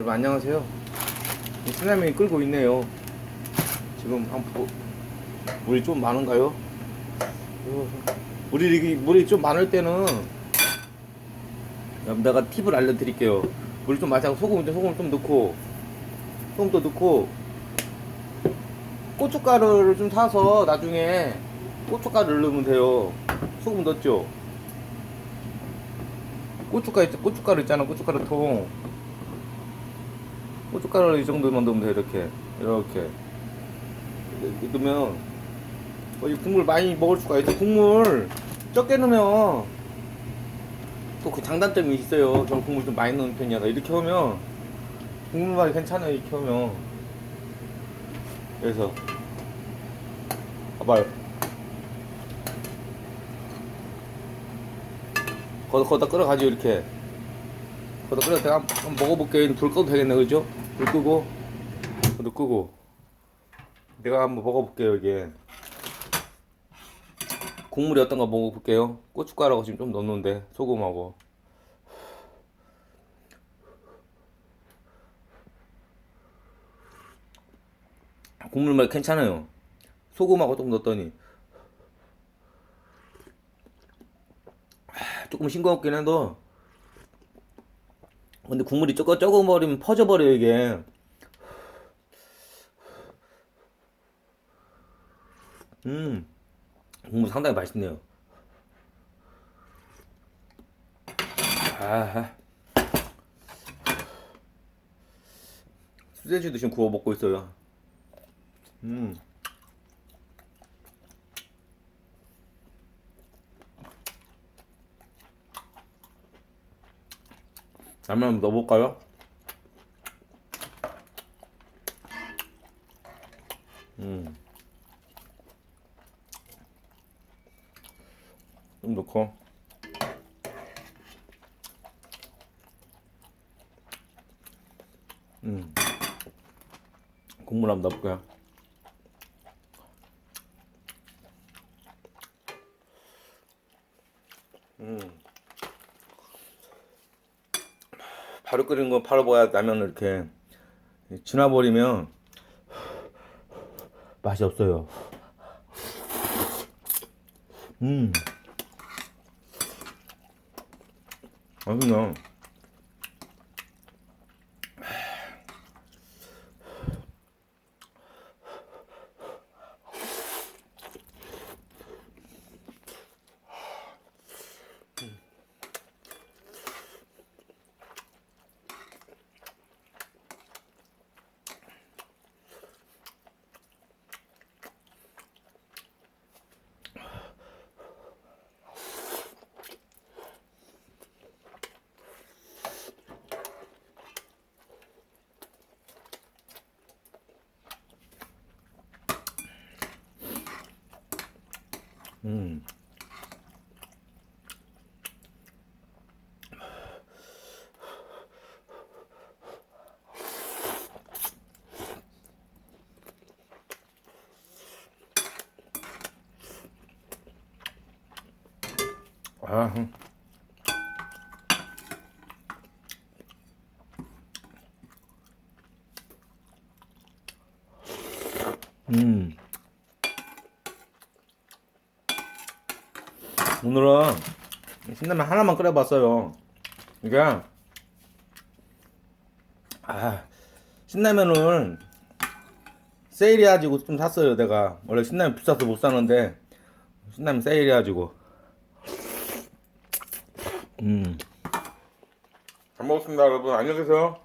여러분 안녕하세요. 이 쓰나미 끌고 있네요. 지금 한 보, 물이 좀 많은가요? 어, 물이 물이 좀 많을 때는 내가 팁을 알려드릴게요. 물이 좀 많다고 소금 소금 좀 넣고 소금도 넣고 고춧가루를 좀 사서 나중에 고춧가루를 넣으면 돼요. 소금 넣었죠? 고춧가루 있- 고춧가루 있잖아 고춧가루 통. 고춧가루 이 정도만 넣으면 돼 이렇게. 이렇게. 넣으면 어, 이 국물 많이 먹을 수가 있어. 국물 적게 넣으면 또 그 장단점이 있어요. 저는 국물 좀 많이 넣는 편이야. 이렇게 하면 국물 맛이 괜찮아요 이렇게 하면. 그래서 봐봐요. 거기다, 끓여가지고 이렇게 거기다 끓여서 제가 한번, 먹어볼게요 불 꺼도 되겠네 그죠? 불 끄고. 불 끄고. 내가 한번 먹어볼게요 이게. 국물이 어떤가 먹어볼게요. 고춧가루가 지금 좀 넣었는데 소금하고. 국물 맛 괜찮아요. 소금하고 좀 넣었더니. 아, 조금 싱거웠긴 해도 근데 국물이 조금 조금 버리면 퍼져버려요 이게. 음 국물 상당히 맛있네요. 아 수제주도 지금 구워 먹고 있어요. 음 라면 한번 넣어볼까요? 음. 좀 넣고. 음. 국물 한번 넣어볼까요? 음. 바로 끓이는 건 바로 먹어야 라면을 이렇게 지나버리면 맛이 없어요. 음. 맛있네. 음. 아, 흠. 음. 오늘은 신라면 하나만 끓여봤어요. 이게 아 신라면을 세일해가지고 좀 샀어요. 내가 원래 신라면 비싸서 못 사는데 신라면 세일해가지고 음. 잘 먹었습니다, 여러분. 안녕히 계세요.